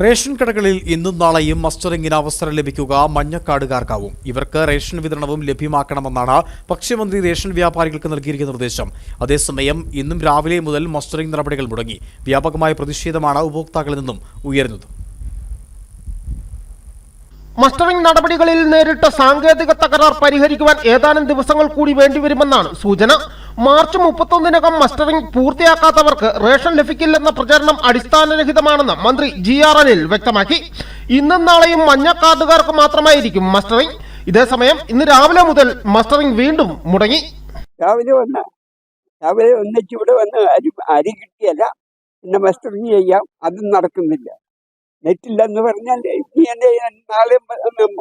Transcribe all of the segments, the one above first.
Ration കടകളിൽ ഇന്നും നാളെയും മസ്റ്ററിംഗിന് അവസരം ലഭിക്കുക മഞ്ഞക്കാടുകാർക്കാവും. ഇവർക്ക് റേഷൻ വിതരണവും ലഭ്യമാക്കണമെന്നാണ് ഭക്ഷ്യമന്ത്രി റേഷൻ വ്യാപാരികൾക്ക് നൽകിയിരിക്കുന്ന നിർദ്ദേശം. അതേസമയം ഇന്നും രാവിലെ മുതൽ മസ്റ്ററിംഗ് നടപടികൾ മുടങ്ങി. വ്യാപകമായ പ്രതിഷേധമാണ് ഉപഭോക്താക്കളിൽ നിന്നും ഉയരുന്നത്. മസ്റ്ററിംഗ് നടപടികളിൽ നേരിട്ട സാങ്കേതിക തകരാർ പരിഹരിക്കുവാൻ ഏതാനും ദിവസങ്ങൾ കൂടി വേണ്ടിവരുമെന്നാണ് സൂചന. മാർച്ച് മുപ്പത്തൊന്നിനകം മസ്റ്ററിംഗ് പൂർത്തിയാക്കാത്തവർക്ക് റേഷൻ ലഭിക്കില്ലെന്ന പ്രചരണം അടിസ്ഥാനരഹിതമാണെന്ന് മന്ത്രി ജി ആർ അനിൽ വ്യക്തമാക്കി. ഇന്നും നാളെയും മഞ്ഞ കാർഡുകാർക്ക് മാത്രമായിരിക്കും മസ്റ്ററിംഗ് ഇതേസമയം ഇന്ന് രാവിലെ മുതൽ മസ്റ്ററിംഗ് വീണ്ടും മുടങ്ങി. രാവിലെ വന്ന രാവിലെ ഒന്നിച്ച് ഇവിടെ വന്ന് അരി അരി കിട്ടിയല്ല പിന്നെ മസ്റ്ററിംഗ് ചെയ്യാം അതും നടക്കുന്നില്ല. നെറ്റില്ലെന്ന് പറഞ്ഞാൽ ഇനി എന്റെ നാളെ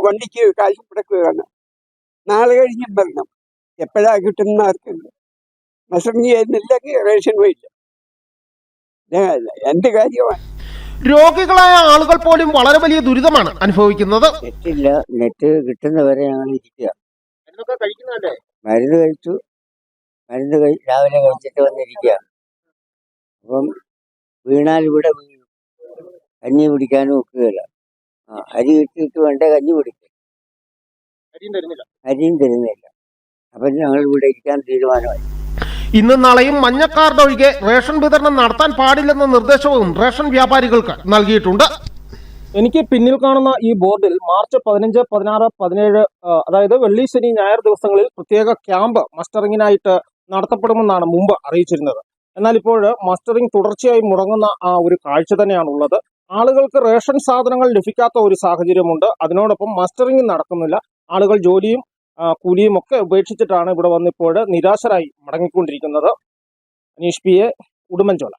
വണ്ടിക്ക് കാശ് മുടക്കുകയാണ്. നാളെ കഴിഞ്ഞും വരണം. എപ്പോഴാ കിട്ടുന്ന ആർക്കില്ല മസ്റ്ററിങ് ചെയ്യുന്നില്ലെങ്കിൽ റേഷൻ പോയില്ല എന്ത് കാര്യമാണ്? രോഗികളായ ആളുകൾ പോലും വളരെ വലിയ ദുരിതമാണ് അനുഭവിക്കുന്നത്. നെറ്റില്ല നെറ്റ് കിട്ടുന്നവരെ ഞങ്ങൾ ഇരിക്കുക മരുന്ന് കഴിച്ചു. മരുന്ന് കഴി രാവിലെ കഴിച്ചിട്ട് വന്നിരിക്കുക. അപ്പം വീണാൽ ഇവിടെ വീണു കഞ്ഞി കുടിക്കാനും ഒക്കുകയില്ല. ആ അരി കിട്ടിയിട്ട് വേണ്ട കഞ്ഞി കുടിക്കാൻ അരിയും തരുന്നില്ല. അപ്പം ഞങ്ങൾ ഇവിടെ ഇരിക്കാൻ തീരുമാനമായി. ഇന്നും നാളെയും മഞ്ഞ കാർഡ് ഒഴികെ റേഷൻ വിതരണം നടത്താൻ പാടില്ലെന്ന നിർദ്ദേശവും റേഷൻ വ്യാപാരികൾക്ക് നൽകിയിട്ടുണ്ട്. എനിക്ക് പിന്നിൽ കാണുന്ന ഈ ബോർഡിൽ മാർച്ച് പതിനഞ്ച് പതിനാറ് പതിനേഴ് അതായത് വെള്ളി ശനി ഞായർ ദിവസങ്ങളിൽ പ്രത്യേക ക്യാമ്പ് മസ്റ്ററിങ്ങിനായിട്ട് നടത്തപ്പെടുമെന്നാണ് മുമ്പ് അറിയിച്ചിരുന്നത്. എന്നാൽ ഇപ്പോൾ മസ്റ്ററിംഗ് തുടർച്ചയായി മുടങ്ങുന്ന ആ ഒരു കാഴ്ച തന്നെയാണുള്ളത്. ആളുകൾക്ക് റേഷൻ സാധനങ്ങൾ ലഭിക്കാത്ത ഒരു സാഹചര്യമുണ്ട്. അതിനോടൊപ്പം മസ്റ്ററിംഗ് നടക്കുന്നില്ല. ആളുകൾ ജോലിയും കൂലിയും ഒക്കെ ഉപേക്ഷിച്ചിട്ടാണ് ഇവിടെ വന്നിപ്പോൾ നിരാശരായി മടങ്ങിക്കൊണ്ടിരിക്കുന്നത്. Aneesh P A Udumbanchola.